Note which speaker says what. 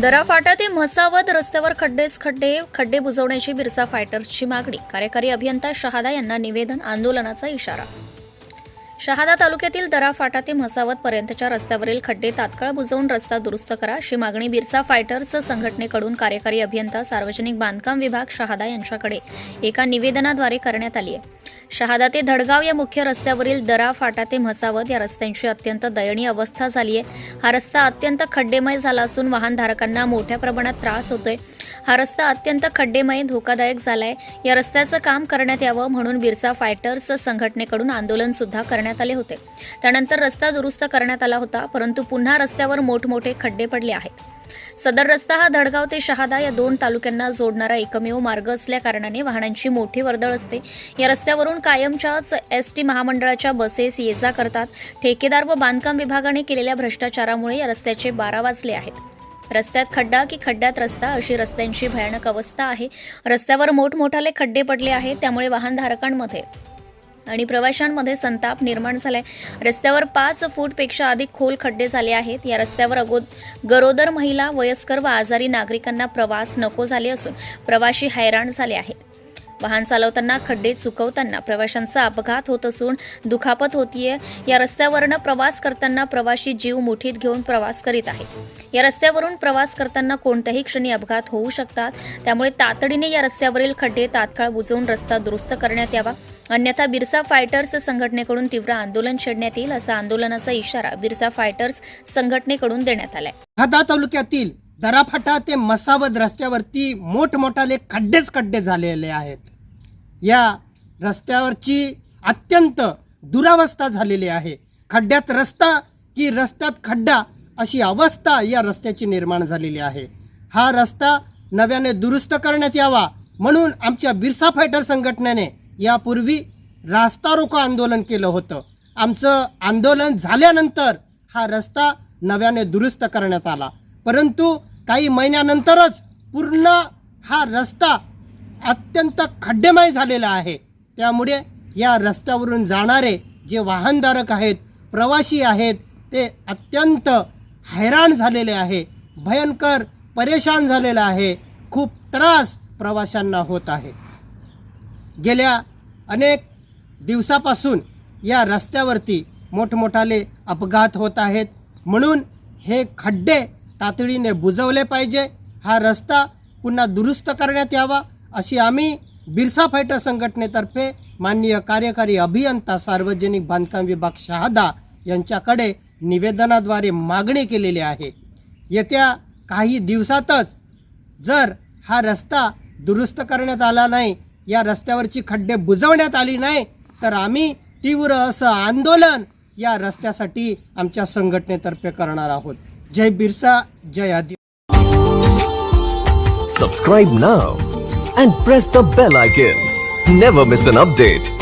Speaker 1: दराफाटा ते म्हसावत रस्त्यावर खड्डेच खड्डे खड्डे बुजवण्याची बिरसा फायटर्सची मागणी. कार्यकारी अभियंता शहादा यांना निवेदन आंदोलनाचा इशारा. शहादा तालुक्यातील दरा फाटा ते म्हसावत पर्यंतच्या रस्त्यावरील खड्डे तात्काळ बुजवून रस्ता दुरुस्त करा अशी मागणी बिरसा फायटर्स संघटनेकडून कार्यकारी अभियंता सार्वजनिक बांधकाम विभाग शहादा यांच्याकडे एका निवेदनाद्वारे करण्यात आली आहे. शहादा ते धडगाव या मुख्य रस्त्यावरील दरा फाटा ते म्हसावत या रस्त्यांची अत्यंत दयनीय अवस्था झाली आहे. हा रस्ता अत्यंत खड्डेमय झाला असून वाहनधारकांना मोठ्या प्रमाणात त्रास होतोय. हा रस्ता अत्यंत खड्डेमय धोकादायक झालाय. या रस्त्याचं काम करण्यात यावं म्हणून बिरसा फायटर्स संघटनेकडून आंदोलन सुद्धा करण्यात आले होते. त्यानंतर रस्ता दुरुस्त करण्यात आला होता परंतु पुन्हा रस्त्यावर मोठमोठे खड्डे पडले आहेत. सदर रस्ता हा धडगाव ते शहादा या दोन तालुक्यांना जोडणारा एकमेव मार्ग असल्या कारणाने वाहनांची मोठी वर्दळ असते. या रस्त्यावरून कायमच्याच एस टी महामंडळाच्या बसेस ये जा करतात. ठेकेदार व बांधकाम विभागाने केलेल्या भ्रष्टाचारामुळे या रस्त्याचे बारा वाजले आहेत. रस्त्यात खड्डा की खड्ड्यात रस्ता अशी रस्त्यांची भयानक अवस्था आहे. रस्त्यावर मोठमोठाले खड्डे पडले आहेत त्यामुळे वाहनधारकांमध्ये आणि प्रवाशांमध्ये संताप निर्माण झालाय. रस्त्यावर पाच फूटपेक्षा अधिक खोल खड्डे झाले आहेत. या रस्त्यावर अगो गरोदर महिला वयस्कर व आजारी नागरिकांना प्रवास नको झाले असून प्रवाशी हैराण झाले आहेत. वाहन चालवताना खड्डे चुकवताना प्रवाशांचा अपघात होत असून दुखापत होतीये. या रस्त्यावरनं प्रवास करताना प्रवाशी जीव मुठीत घेऊन प्रवास करीत आहेत. या रस्त्यावरून प्रवास करताना कोणत्याही क्षणी अपघात होऊ शकतात. त्यामुळे तातडीने या रस्त्यावरील खड्डे तात्काळ बुजवून रस्ता दुरुस्त करण्यात यावा. अन्यथा बिरसा फायटर्स संघटनेकडून तीव्र आंदोलन छेडण्यात येईल असा आंदोलनाचा इशारा बिरसा फायटर्स संघटनेकडून देण्यात आलाय.
Speaker 2: तालुक्यातील दराफाटा ते मसावद रस्त्यावरती मोठमोठाले खड्डेच खड्डे झालेले आहेत. या रस्त्यावरची अत्यंत दुरावस्था झालेली आहे. खड्ड्यात रस्ता की रस्त्यात खड्डा अशी अवस्था या रस्त्याची निर्माण झालेली आहे. हा रस्ता नव्याने दुरुस्त करण्यात यावा म्हणून आमच्या बिरसा फायटर संघटनेने यापूर्वी रास्ता रोको आंदोलन केलं होतं. आमचं आंदोलन झाल्यानंतर हा रस्ता नव्याने दुरुस्त करण्यात आला. परंतु काही महिन्यानंतरच पूर्ण हा रस्ता अत्यंत खड्डेमय झालेला आहे. त्यामुळे या रस्त्यावरून जाणारे जे वाहनधारक आहेत प्रवासी आहेत ते अत्यंत हैराण झालेले आहे. भयंकर परेशान झालेला आहे. खूप त्रास प्रवाशांना होत आहे. गेल्या अनेक दिवसापासून या रस्त्यावरती मोठमोठाले अपघात होत आहेत. म्हणून हे खड्डे तातडीने बुजवले पाहिजे. हा रस्ता पुन्हा दुरुस्त करण्यात यावा अशी आम्ही बिरसा फायटर संघटनेतर्फे माननीय कार्यकारी अभियंता सार्वजनिक बांधकाम विभाग शहादा यांच्याकडे निवेदनाद्वारे मागणी केलेली आहे. येत्या काही दिवसातच जर हा रस्ता दुरुस्त करण्यात आला नाही या रस्त्यावरची खड्डे बुजवण्यात आली नाही तर आम्ही तीव्र असं आंदोलन या रस्त्यासाठी आमच्या संघटनेतर्फे करणार आहोत. जय बिरसा जय आदि
Speaker 3: Subscribe now and press the bell icon. Never miss an update.